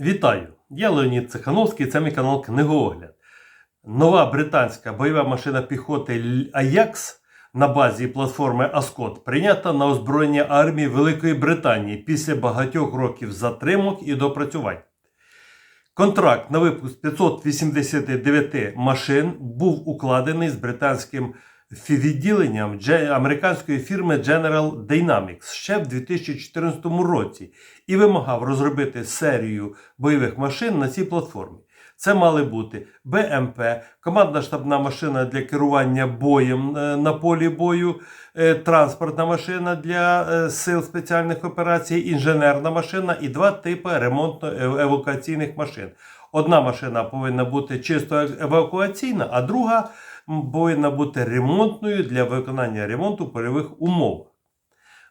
Вітаю! Я Леонід Цехановський, це мій канал Книгоогляд. Нова британська бойова машина піхоти Аякс на базі платформи Аскот прийнята на озброєння армії Великої Британії після багатьох років затримок і допрацювань. Контракт на випуск 589 машин був укладений з британським відділенням американської фірми General Dynamics ще в 2014 році і вимагав розробити серію бойових машин на цій платформі. Це мали бути БМП, командна штабна машина для керування боєм е, на полі бою, е, транспортна машина для е, сил спеціальних операцій, інженерна машина і два типи ремонтно-евакуаційних машин. Одна машина повинна бути чисто евакуаційна, а друга повинна бути ремонтною для виконання ремонту польових умовах.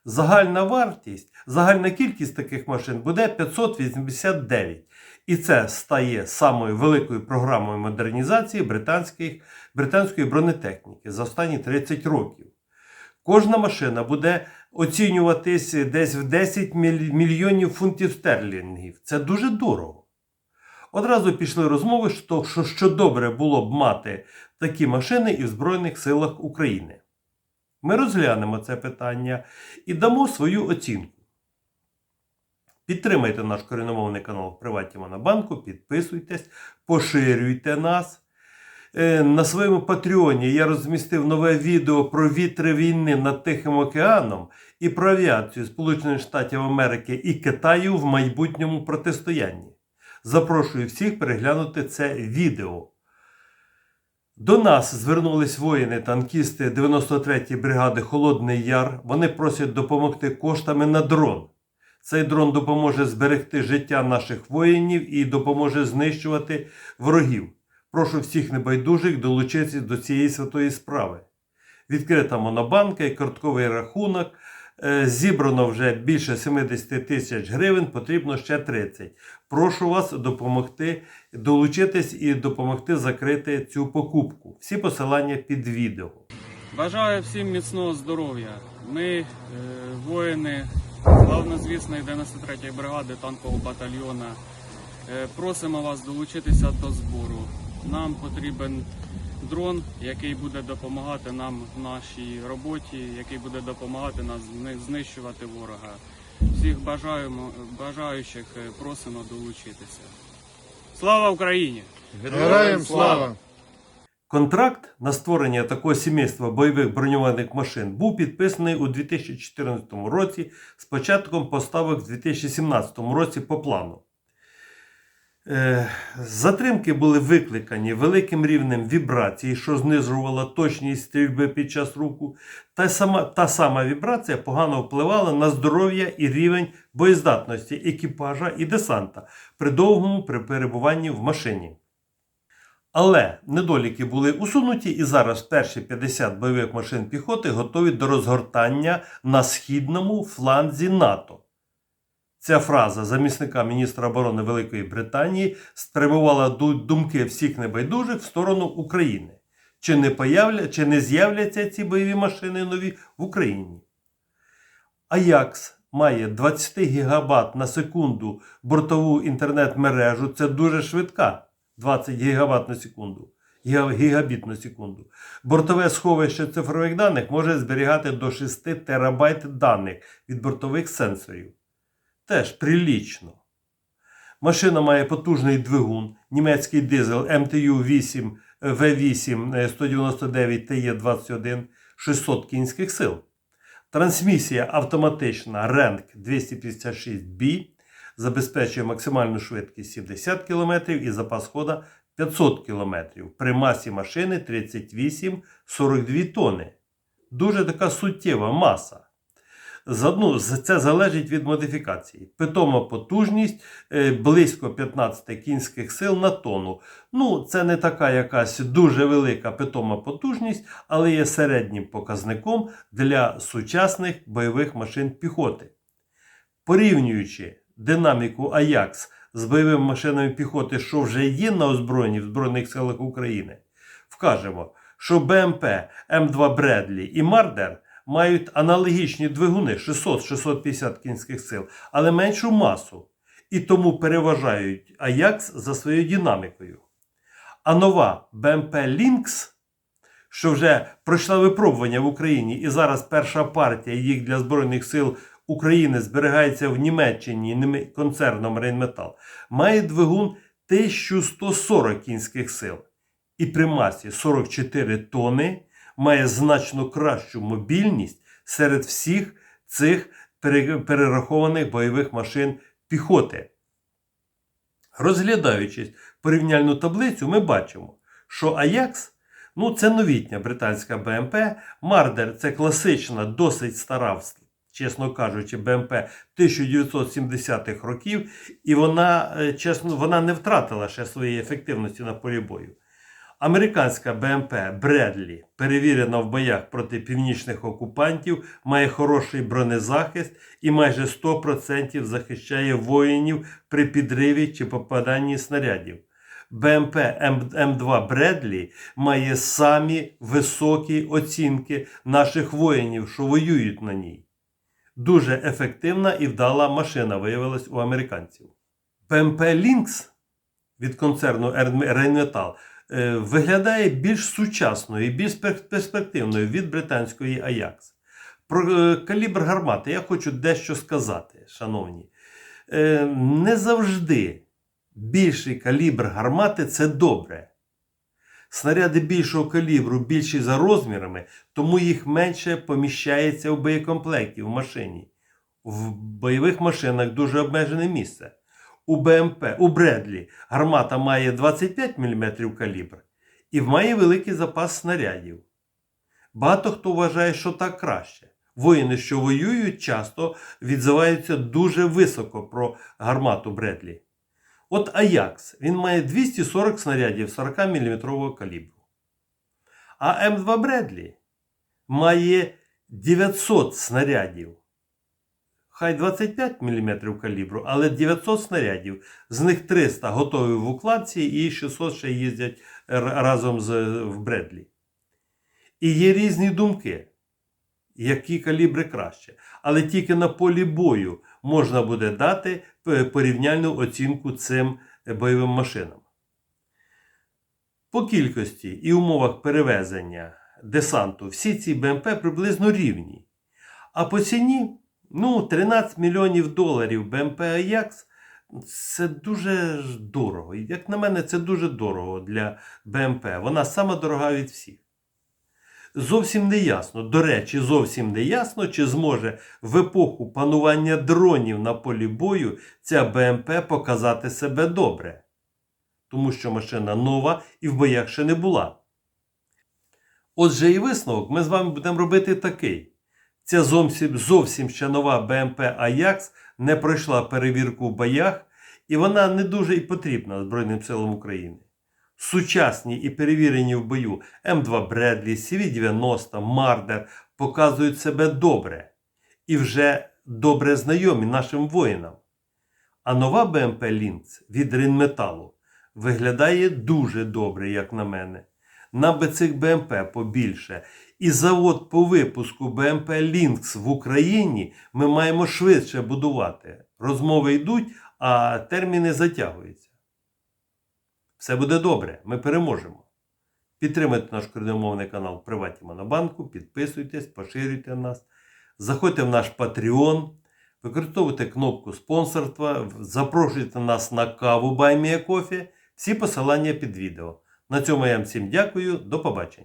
Загальна вартість, загальна кількість таких машин буде 589. І це стає самою великою програмою модернізації британських, британської бронетехніки за останні 30 років. Кожна машина буде оцінюватись десь в 10 мільйонів фунтів стерлінгів. Це дуже дорого. Одразу пішли розмови, що, що добре було б мати такі машини і в Збройних силах України. Ми розглянемо це питання і дамо свою оцінку. Підтримайте наш коріномовний канал в Приваті Монобанку, підписуйтесь, поширюйте нас. Е, На своєму Патреоні я розмістив нове відео про вітри війни над Тихим океаном і про авіацію Сполучених Штатів Америки і Китаю в майбутньому протистоянні. Запрошую всіх переглянути це відео. До нас звернулись воїни-танкісти 93-ї бригади Холодний Яр. Вони просять допомогти коштами на дрон. Цей дрон допоможе зберегти життя наших воїнів і допоможе знищувати ворогів. Прошу всіх небайдужих долучитися до цієї святої справи. Відкрита монобанка і картковий рахунок. Е, Зібрано вже більше 70 тисяч гривень, потрібно ще 30. Прошу вас допомогти долучитись і допомогти закрити цю покупку. Всі посилання під відео. Бажаю всім міцного здоров'я. Ми, е, воїни славнозвісної 93-ї бригади танкового батальйона, е, просимо вас долучитися до збору. Нам потрібен дрон, який буде допомагати нам в нашій роботі, який буде допомагати зни- знищувати ворога. Всіх бажаємо, бажаючих е, просимо долучитися. Слава Україні! Героям слава! Контракт на створення такого сімейства бойових броньованих машин був підписаний у 2014 році з початком поставок в 2017 році по плану. Е, Затримки були викликані великим рівнем вібрації, що знижувала точність стрільби під час руху. Та сама, та сама вібрація погано впливала на здоров'я і рівень боєздатності екіпажа і десанта при довгому перебуванні в машині. Але недоліки були усунуті, і зараз перші 50 бойових машин піхоти готові до розгортання на східному фланзі НАТО. Ця фраза замісника міністра оборони Великої Британії спрямувала думки всіх небайдужих в сторону України. Чи не, появля... Чи не з'являться ці бойові машини нові в Україні? Аякс має 20 гігабат на секунду бортову інтернет-мережу. Це дуже швидка. 20 гігабат на секунду. Гігабіт на секунду. Бортове сховище цифрових даних може зберігати до 6 терабайт даних від бортових сенсорів. Теж прилічно. Машина має потужний двигун, німецький дизель MTU 8 V8 199 TE21 600 кінських сил. Трансмісія автоматична RENC 256B забезпечує максимальну швидкість 70 км і запас хода 500 км. При масі машини 38-42 тонни. Дуже така суттєва маса. Ну, це залежить від модифікації. Питома потужність е, близько 15 кінських сил на тонну. Ну, це не така якась дуже велика питома потужність, але є середнім показником для сучасних бойових машин піхоти. Порівнюючи динаміку Аякс з бойовими машинами піхоти, що вже є на озброєнні в Збройних силах України, вкажемо, що БМП М2 Бредлі і Мардер мають аналогічні двигуни 600-650 кінських сил, але меншу масу і тому переважають Аякс за своєю динамікою. А нова BMP Lynx, що вже пройшла випробування в Україні, і зараз перша партія їх для Збройних сил України зберігається в Німеччині концерном Rheinmetall, має двигун 1140 кінських сил і при масі 44 тони має значно кращу мобільність серед всіх цих перерахованих бойових машин піхоти. Розглядаючи порівняльну таблицю, ми бачимо, що Аякс ну, це новітня британська БМП, Мардер це класична, досить стара, чесно кажучи, БМП 1970-х років, і вона, е, чесно, вона не втратила ще своєї ефективності на полі бою. Американська БМП Бредлі, перевірена в боях проти північних окупантів, має хороший бронезахист і майже 100% захищає воїнів при підриві чи попаданні снарядів. БМП М- М2 Бредлі має самі високі оцінки наших воїнів, що воюють на ній. Дуже ефективна і вдала машина виявилась у американців. БМП Lynx від концерну е, виглядає більш сучасною і більш перспективною від британської Ajax. Про е, калібр гармати я хочу дещо сказати, шановні. Е, Не завжди більший калібр гармати це добре. Снаряди більшого калібру більші за розмірами, тому їх менше поміщається в боєкомплекті в машині. В бойових машинах дуже обмежене місце. У БМП, у Бредлі гармата має 25 мм калібр і має великий запас снарядів. Багато хто вважає, що так краще. Воїни, що воюють, часто відзиваються дуже високо про гармату Бредлі. От Аякс, він має 240 снарядів 40 мм калібру. А М2 Бредлі має 900 снарядів. Хай 25 мм калібру, але 900 снарядів. З них 300 готові в укладці і 600 ще їздять разом з в Бредлі. І є різні думки, які калібри краще. Але тільки на полі бою можна буде дати порівняльну оцінку цим е, бойовим машинам. По кількості і умовах перевезення десанту всі ці БМП приблизно рівні. А по ціні ну, 13 мільйонів доларів БМП Аякс це дуже дорого. Як на мене, це дуже дорого для БМП. Вона сама дорога від всіх. Зовсім не ясно, до речі, зовсім не ясно, чи зможе в епоху панування дронів на полі бою ця БМП показати себе добре. Тому що машина нова і в боях ще не була. Отже, і висновок ми з вами будемо робити такий. Ця зовсім, зовсім ще нова БМП Аякс не пройшла перевірку в боях, і вона не дуже і потрібна Збройним силам України. Сучасні і перевірені в бою М2 Бредлі, CV-90, Мардер показують себе добре і вже добре знайомі нашим воїнам. А нова БМП Лінц від Ринметалу виглядає дуже добре, як на мене. Нам би цих БМП побільше. І завод по випуску БМП Лінкс в Україні ми маємо швидше будувати. Розмови йдуть, а терміни затягуються. Все буде добре, ми переможемо. Підтримайте наш кордомовний канал в Приваті Монобанку, підписуйтесь, поширюйте нас, заходьте в наш Patreon, використовуйте кнопку спонсорства, запрошуйте нас на каву Баймія Кофі. Всі посилання під відео. На цьому я вам всім дякую. До побачення.